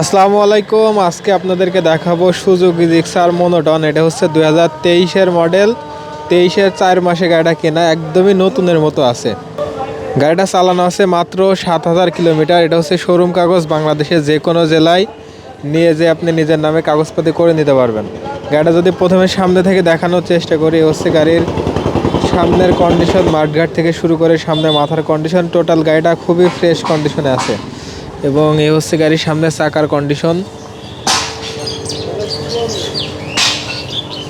আসসালামু আলাইকুম, আজকে আপনাদেরকে দেখাবো সুজুকি জিক্সার মনোটন। এটা হচ্ছে দুই হাজার তেইশের মডেল, তেইশের চার মাসে গাড়িটা কেনা একদমই নতুনের মতো আছে। গাড়িটা চালানো আছে মাত্র সাত হাজার কিলোমিটার। এটা হচ্ছে শোরুম কাগজ বাংলাদেশের যে কোনো জেলায়। নিয়ে যে আপনি নিজের নামে কাগজপাতি করে নিতে পারবেন। গাড়িটা যদি প্রথমে সামনে থেকে দেখানোর চেষ্টা করি হচ্ছে গাড়ির সামনের কন্ডিশন মাঠঘাট থেকে শুরু করে সামনে মাথার কন্ডিশন টোটাল গাড়িটা খুবই ফ্রেশ কন্ডিশনে আছে। এবং এ হচ্ছে গাড়ির সামনে চাকার কন্ডিশন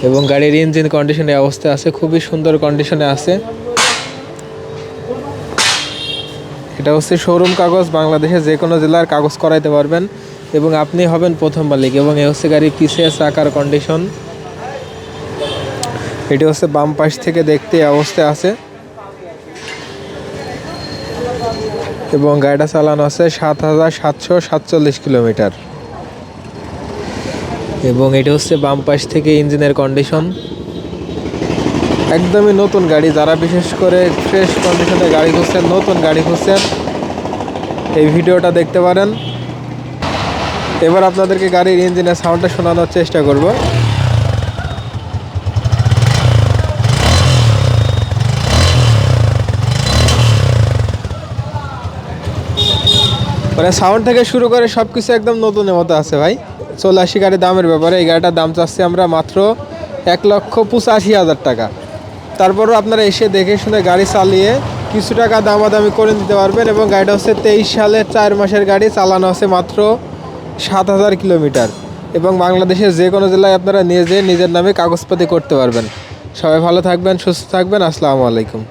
এবং গাড়ির ইঞ্জিন কন্ডিশনে অবস্থা আছে, খুবই সুন্দর কন্ডিশনে আছে। এটা হচ্ছে শোরুম কাগজ বাংলাদেশে যে কোনো জেলার কাগজ করাইতে পারবেন। এবং আপনি হবেন প্রথম মালিক এবং এ হচ্ছে গাড়ির পিছিয়ে চাকার কন্ডিশন এটি হচ্ছে বাম পাশ থেকে দেখতে অবস্থায় আছে। এবং গাড়িটা চালানো আছে সাত হাজার সাতশো সাতচল্লিশ কিলোমিটার। এবং এটা হচ্ছে বাম পাশ থেকে ইঞ্জিনের কন্ডিশন একদমই নতুন গাড়ি, যারা বিশেষ করে ফ্রেশ কন্ডিশনে গাড়ি খুঁজছেন, নতুন গাড়ি খুঁজছেন, এই ভিডিওটা দেখতে পারেন। এবার আপনাদেরকে গাড়ির ইঞ্জিনের সাউন্ডটা শোনানোর চেষ্টা করব। মানে সাউন্ড থেকে শুরু করে সব কিছু একদম নতুনের মতো আছে ভাই। চলে আসি গাড়ির দামের ব্যাপারে। এই গাড়িটার দাম চাচ্ছি আমরা মাত্র এক লক্ষ পঁচাশি হাজার টাকা। তারপরও আপনারা এসে দেখে শুনে গাড়ি চালিয়ে কিছু টাকা দামাদামি করে নিতে পারবেন এবং গাড়িটা হচ্ছে তেইশ সালের চার মাসের গাড়ি, চালানো আছে মাত্র সাত হাজার কিলোমিটার। এবং বাংলাদেশের যে কোনো জেলায় আপনারা নিয়ে যেয়ে নিজের নামে কাগজপাতি করতে পারবেন। সবাই ভালো থাকবেন, সুস্থ থাকবেন। আসসালামু আলাইকুম।